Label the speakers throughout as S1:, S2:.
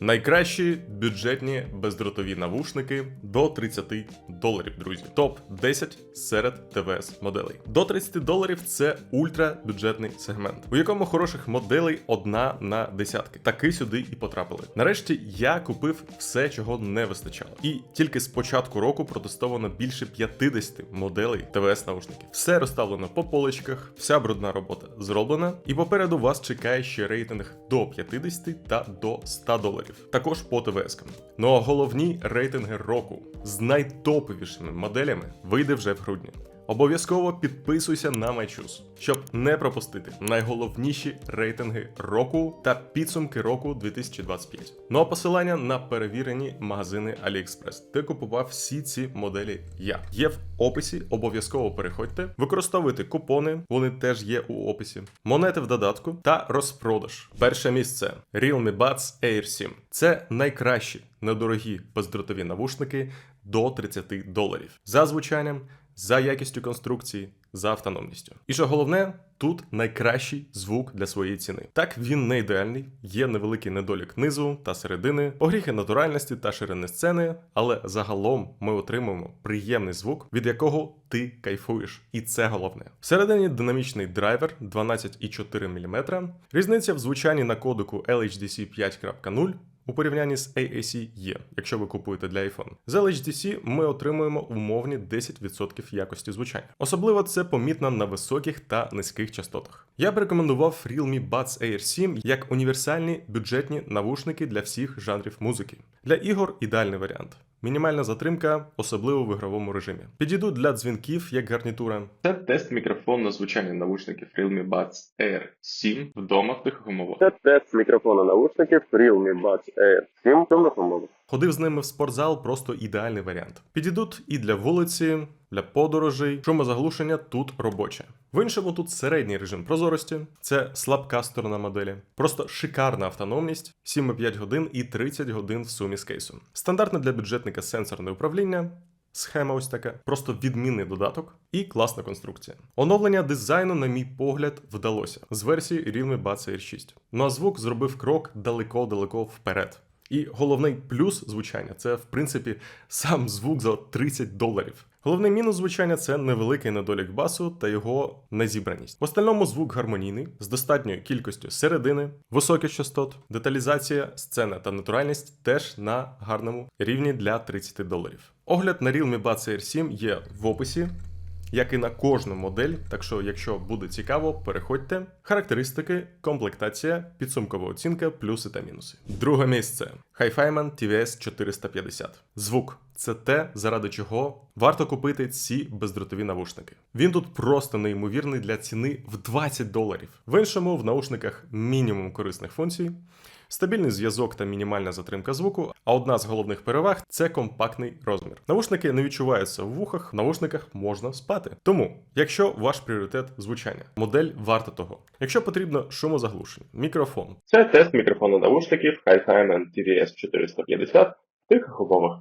S1: Найкращі бюджетні бездротові навушники до 30 доларів, друзі. Топ 10 серед ТВС моделей. До 30 доларів це ультрабюджетний сегмент, у якому хороших моделей одна на десятки. Таки сюди і потрапили. Нарешті я купив все, чого не вистачало. І тільки з початку року протестовано більше 50 моделей ТВС наушників. Все розставлено по поличках, вся брудна робота зроблена, і попереду вас чекає ще рейтинг до 50 та до 100 доларів. Також по ТВС-кам. Ну а головні рейтинги року з найтоповішими моделями вийде вже в грудні. Обов'язково підписуйся на MyChoose, щоб не пропустити найголовніші рейтинги року та підсумки року 2025. Ну а посилання на перевірені магазини AliExpress, де купував всі ці моделі я. Є в описі, обов'язково переходьте, використовуйте купони, вони теж є у описі, монети в додатку та розпродаж. Перше місце Realme Buds Air 7. Це найкращі недорогі бездротові навушники до 30 доларів за звучанням за якістю конструкції, за автономністю. І що головне, тут найкращий звук для своєї ціни. Так він не ідеальний, є невеликий недолік низу та середини, погріхи натуральності та ширини сцени, але загалом ми отримуємо приємний звук, від якого ти кайфуєш. І це головне. Всередині динамічний драйвер 12,4 мм, різниця в звучанні на кодеку LHDC 5.0 у порівнянні з AAC є, якщо ви купуєте для iPhone. За LHDC ми отримуємо умовні 10% якості звучання. Особливо це помітно на високих та низьких частотах. Я б рекомендував Realme Buds Air 7 як універсальні бюджетні навушники для всіх жанрів музики. Для ігор ідеальний варіант. Мінімальна затримка, особливо в ігровому режимі. Підійдуть для дзвінків як гарнітура.
S2: Це тест мікрофон на звучання наушників Realme Buds Air 7 вдома в тихих умовах.
S3: Це тест мікрофона навушників Realme Buds Air 7 в темних умовах.
S1: Ходив з ними в спортзал, просто ідеальний варіант. Підійдуть і для вулиці, для подорожей. Шумозаглушення тут робоче. В іншому тут середній режим прозорості, це слабка сторона моделі. Просто шикарна автономність, 7,5 годин і 30 годин в сумі з кейсом. Стандартне для бюджетника сенсорне управління. Схема ось така, просто відмінний додаток і класна конструкція. Оновлення дизайну, на мій погляд, вдалося з версії Realme Buds Air 6. Ну а звук зробив крок далеко-далеко вперед. І головний плюс звучання це, в принципі, сам звук за 30 доларів. Головний мінус звучання це невеликий недолік басу та його незібраність. В остальному звук гармонійний, з достатньою кількістю середини, високих частот, деталізація, сцена та натуральність теж на гарному рівні для 30 доларів. Огляд на Realme Buds Air 7 є в описі як і на кожну модель. Так що, якщо буде цікаво, переходьте. Характеристики, комплектація, підсумкова оцінка, плюси та мінуси. Друге місце Hi-Fi-Man TVS 450. Звук це те, заради чого варто купити ці бездротові навушники. Він тут просто неймовірний для ціни в 20 доларів. В іншому в наушниках мінімум корисних функцій. Стабільний зв'язок та мінімальна затримка звуку, а одна з головних переваг це компактний розмір. Навушники не відчуваються в вухах, в навушниках можна спати. Тому, якщо ваш пріоритет звучання, модель варта того. Якщо потрібно шумозаглушення, мікрофон,
S2: Це тест мікрофону наушників Hi-Fi TVS 450 в тихих умовах.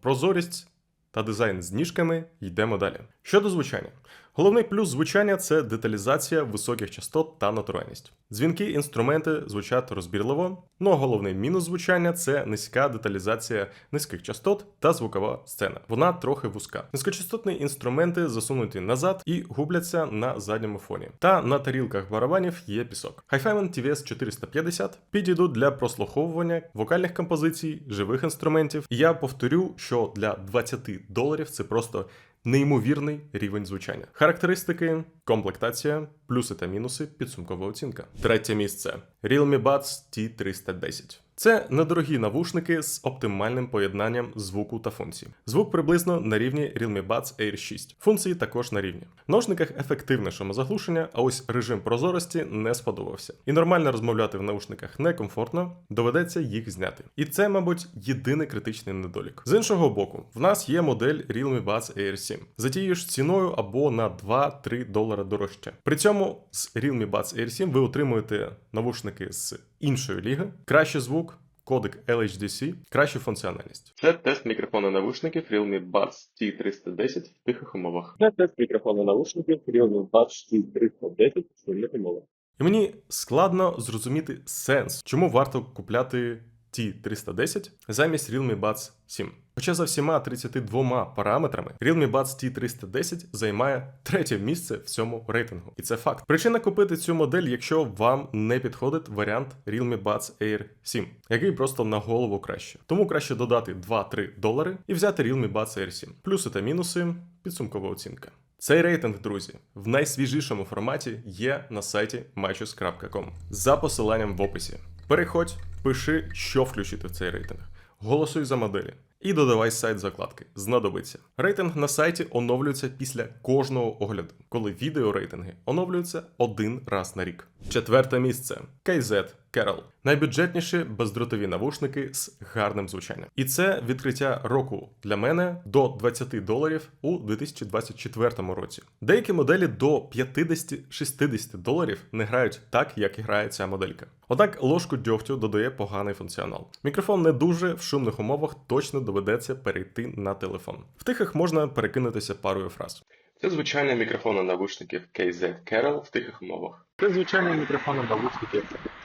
S1: Прозорість та дизайн з ніжками, йдемо далі. Щодо звучання. Головний плюс звучання це деталізація високих частот та натуральність. Дзвінки інструменти звучать розбірливо, ну а головний мінус звучання це низька деталізація низьких частот та звукова сцена. Вона трохи вузька. Низькочастотні інструменти засунуті назад і губляться на задньому фоні. Та на тарілках барабанів є пісок. Hi-Fi TVS 450 підійдуть для прослуховування вокальних композицій, живих інструментів. І я повторю, що для 20 доларів це просто неймовірний рівень звучання. Характеристики, комплектація, плюси та мінуси, підсумкова оцінка. Третє місце Realme Buds T310. Це недорогі навушники з оптимальним поєднанням звуку та функцій. Звук приблизно на рівні Realme Buds Air 6. Функції також на рівні. В наушниках ефективне шумозаглушення, а ось режим прозорості не сподобався. І нормально розмовляти в наушниках некомфортно, доведеться їх зняти. І це, мабуть, єдиний критичний недолік. З іншого боку, в нас є модель Realme Buds Air 7 за тією ж ціною або на 2-3 долари дорожче. При цьому з Realme Buds Air 7 ви отримуєте навушники з іншої ліги, кращий звук. Кодек LHDC, кращу функціональність.
S2: Це тест мікрофона навушників Realme Buds T310 в тихих умовах.
S3: Це тест мікрофона навушників Realme Buds T310 в сильних умовах.
S1: І мені складно зрозуміти сенс, чому варто купляти T310 замість Realme Buds 7. Хоча за всіма 32 параметрами Realme Buds T310 займає третє місце в цьому рейтингу. І це факт. Причина купити цю модель, якщо вам не підходить варіант Realme Buds Air 7, який просто на голову краще. Тому краще додати 2-3 долари і взяти Realme Buds Air 7. Плюси та мінуси, підсумкова оцінка. Цей рейтинг, друзі, в найсвіжішому форматі є на сайті matches.com за посиланням в описі. Переходь, пиши, що включити в цей рейтинг. Голосуй за моделі. І додавай сайт закладки. Знадобиться. Рейтинг на сайті оновлюється після кожного огляду, коли відеорейтинги оновлюються один раз на рік. Четверте місце KZ Carol. Найбюджетніші бездротові навушники з гарним звучанням. І це відкриття року для мене до 20 доларів у 2024 році. Деякі моделі до 50-60 доларів не грають так, як і грає ця моделька. Однак ложку дьогтю додає поганий функціонал. Мікрофон не дуже в шумних умовах точно доведеться перейти на телефон. В тихих можна перекинутися парою фраз.
S2: Це звичайне мікрофони навушників KZ Carol в тихих умовах.
S3: Це звичайний мікрофон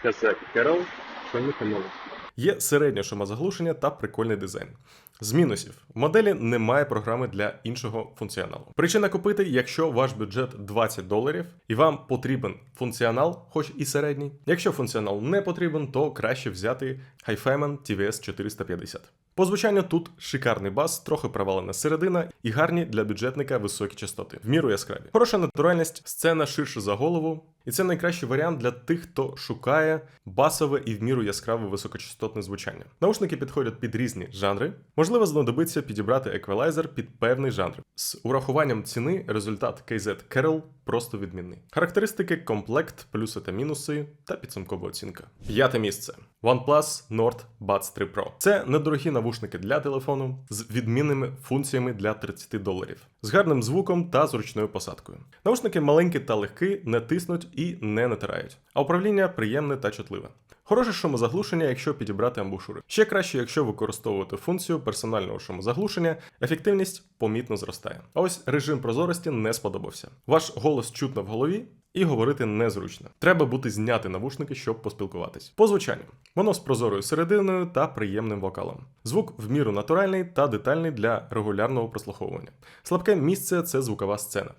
S3: KZ Carol в шумних умовах.
S1: Є середнє шумозаглушення та прикольний дизайн. З мінусів в моделі немає програми для іншого функціоналу. Причина купити, якщо ваш бюджет 20 доларів і вам потрібен функціонал, хоч і середній. Якщо функціонал не потрібен, то краще взяти HiFiman TVS 450. По звучанню тут шикарний бас, трохи провалена середина і гарні для бюджетника високі частоти, в міру яскраві. Хороша натуральність, сцена ширше за голову, і це найкращий варіант для тих, хто шукає басове і в міру яскраве високочастотне звучання. Наушники підходять під різні жанри. Можливо, знадобиться підібрати еквалайзер під певний жанр. З урахуванням ціни результат KZ Carol просто відмінний. Характеристики, комплект, плюси та мінуси та підсумкова оцінка. П'яте місце. OnePlus Nord Buds 3 Pro. Це недорогі навушники для телефону з відмінними функціями для 30 доларів, з гарним звуком та зручною посадкою. Наушники маленькі та легкі, не тиснуть і не натирають, а управління приємне та чутливе. Хороше шумозаглушення, якщо підібрати амбушури. Ще краще, якщо використовувати функцію персонального шумозаглушення, ефективність помітно зростає. А ось режим прозорості не сподобався. Ваш голос чутно в голові. І говорити незручно. Треба бути зняти навушники, щоб поспілкуватись. По звучанню, воно з прозорою серединою та приємним вокалом. Звук в міру натуральний та детальний для регулярного прослуховування. Слабке місце це звукова сцена.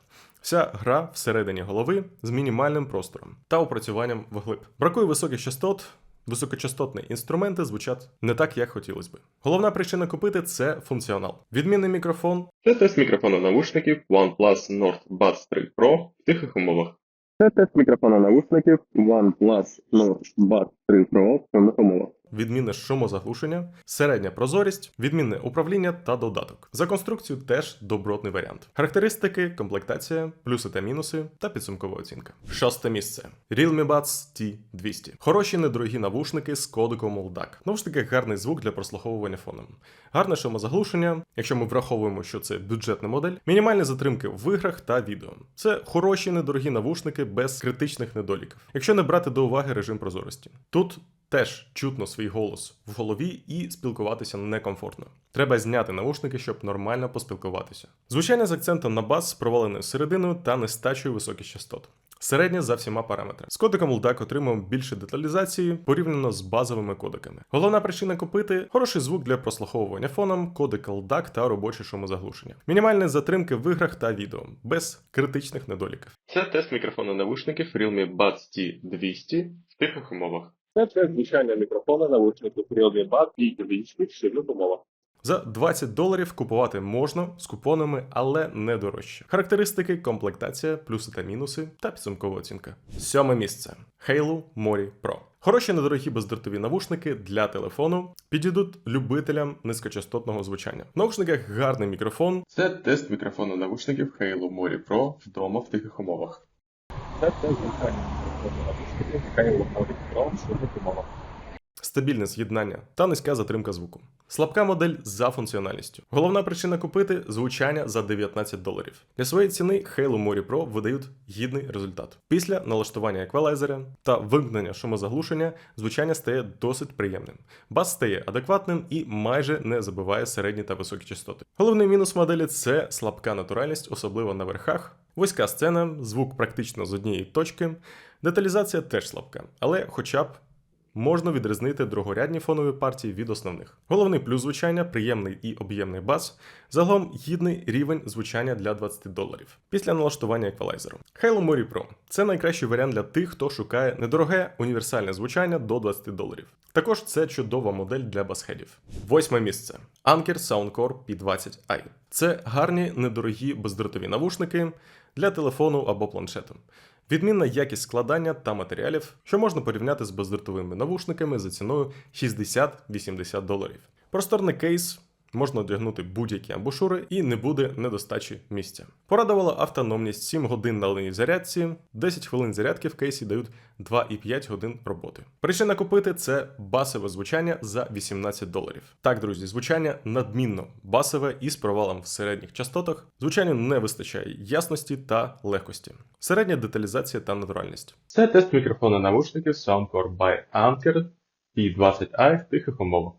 S1: Вся гра всередині голови з мінімальним простором та опрацюванням вглиб. Бракує високих частот. Високочастотні інструменти звучать не так, як хотілося би. Головна причина купити це функціонал. Відмінний мікрофон,
S2: Це тест мікрофону навушників OnePlus Nord Buds 3 Pro в тихих умовах.
S3: Це тест мікрофона навушників OnePlus Nord Buds 3 Pro в шумних умовах.
S1: Відмінне шумозаглушення, середня прозорість, відмінне управління та додаток. За конструкцію теж добротний варіант. Характеристики, комплектація, плюси та мінуси та підсумкова оцінка. Шосте місце. Realme Buds T200. Хороші недорогі навушники з кодиком LDAC. Навушники гарний звук для прослуховування фоном. Гарне шумозаглушення, якщо ми враховуємо, що це бюджетна модель, мінімальні затримки в іграх та відео. Це хороші недорогі навушники без критичних недоліків, якщо не брати до уваги режим прозорості. Тут теж чутно свій голос в голові і спілкуватися некомфортно. Треба зняти наушники, щоб нормально поспілкуватися. Звучання з акцентом на бас з проваленою серединою та нестачею високих частот. Середнє за всіма параметрами. З кодиком LDAC отримуємо більше деталізації порівняно з базовими кодиками. Головна причина купити хороший звук для прослуховування фоном, кодик LDAC та робоче шумозаглушення. Мінімальні затримки в іграх та відео, без критичних недоліків.
S2: Це тест мікрофону навушників Realme Buds T200 в тихих умовах.
S3: Це тест звичайного мікрофона навушників Realme Buds T200 в шумних умовах.
S1: За 20 доларів купувати можна з купонами, але не дорожче. Характеристики, комплектація, плюси та мінуси та підсумкова оцінка. Сьоме місце Halo Mori Pro. Хороші недорогі бездротові навушники для телефону підійдуть любителям низькочастотного звучання. В наушниках гарний мікрофон,
S2: Це тест мікрофону навушників Halo Mori Pro вдома в тихих умовах.
S3: Це тест звичайного в шумних
S1: стабільне з'єднання та низька затримка звуку. Слабка модель за функціональністю. Головна причина купити звучання за 19 доларів. Для своєї ціни Halo Mori Pro видають гідний результат. Після налаштування еквалайзера та вимкнення шумозаглушення звучання стає досить приємним. Бас стає адекватним і майже не забиває середні та високі частоти. Головний мінус моделі це слабка натуральність, особливо на верхах. Вузька сцена, звук практично з однієї точки, деталізація теж слабка, але хоча б можна відрізнити другорядні фонові партії від основних. Головний плюс звучання приємний і об'ємний бас, загалом гідний рівень звучання для 20 доларів після налаштування еквалайзеру. Halo Mori Pro це найкращий варіант для тих, хто шукає недороге універсальне звучання до 20 доларів. Також це чудова модель для басхедів. Восьме місце. Anker Soundcore P20i. Це гарні, недорогі бездротові навушники для телефону або планшету. Відмінна якість складання та матеріалів, що можна порівняти з бездротовими навушниками за ціною 60-80 доларів. Просторний кейс. Можна одягнути будь-які амбушури і не буде недостачі місця. Порадувала автономність 7 годин на линій зарядці, 10 хвилин зарядки в кейсі дають 2,5 годин роботи. Причина купити це басове звучання за 18 доларів. Так, друзі, звучання надмінно басове і з провалом в середніх частотах. Звучанню не вистачає ясності та легкості. Середня деталізація та натуральність.
S2: Це тест мікрофона навушників Soundcore by Anker P20i в тихих умовах.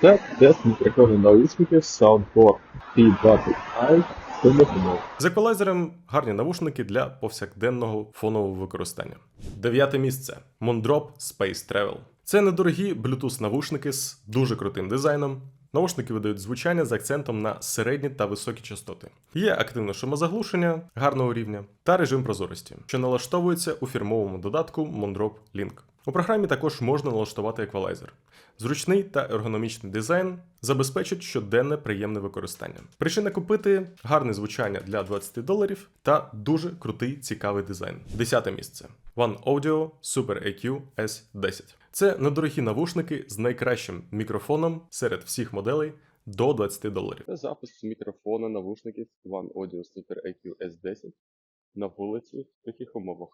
S2: Це тест мікрофона навушників Soundcore P20i в тихих умовах.
S1: З еквалайзером гарні навушники для повсякденного фонового використання. Дев'яте місце Mondrop Space Travel. Це недорогі Bluetooth навушники з дуже крутим дизайном. Наушники видають звучання з акцентом на середні та високі частоти. Є активне шумозаглушення гарного рівня та режим прозорості, що налаштовується у фірмовому додатку Mondrop Link. У програмі також можна налаштувати еквалайзер. Зручний та ергономічний дизайн забезпечить щоденне приємне використання. Причина купити гарне звучання для 20 доларів та дуже крутий цікавий дизайн. Десяте місце. One Audio Super EQ S10. Це недорогі навушники з найкращим мікрофоном серед всіх моделей до 20 доларів.
S2: Запис мікрофона навушників One Audio Super AQ S10 на вулиці в таких умовах.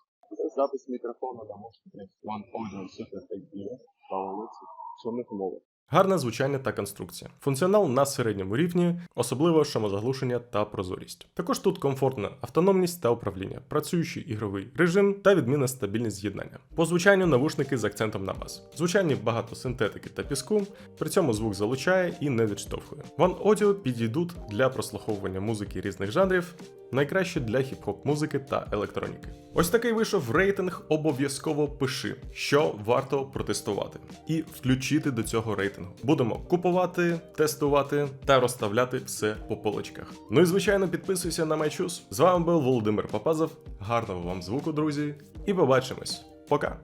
S2: Запис мікрофона навушників One Audio Super EQ на вулиці в шумних умовах.
S1: Гарне звучання та конструкція. Функціонал на середньому рівні, особливо шумозаглушення та прозорість. Також тут комфортна автономність та управління, працюючий ігровий режим та відмінна стабільність з'єднання. По звучанню навушники з акцентом на бас. Звучанні багато синтетики та піску, при цьому звук залучає і не відштовхує. One Audio підійдуть для прослуховування музики різних жанрів, найкраще для хіп-хоп музики та електроніки. Ось такий вийшов рейтинг. Обов'язково пиши, що варто протестувати, і включити до цього рейтингу. Будемо купувати, тестувати та розставляти все по полочках. Ну і звичайно, підписуйся на MyChoose. З вами був Володимир Папазов. Гарного вам звуку, друзі, і побачимось. Пока!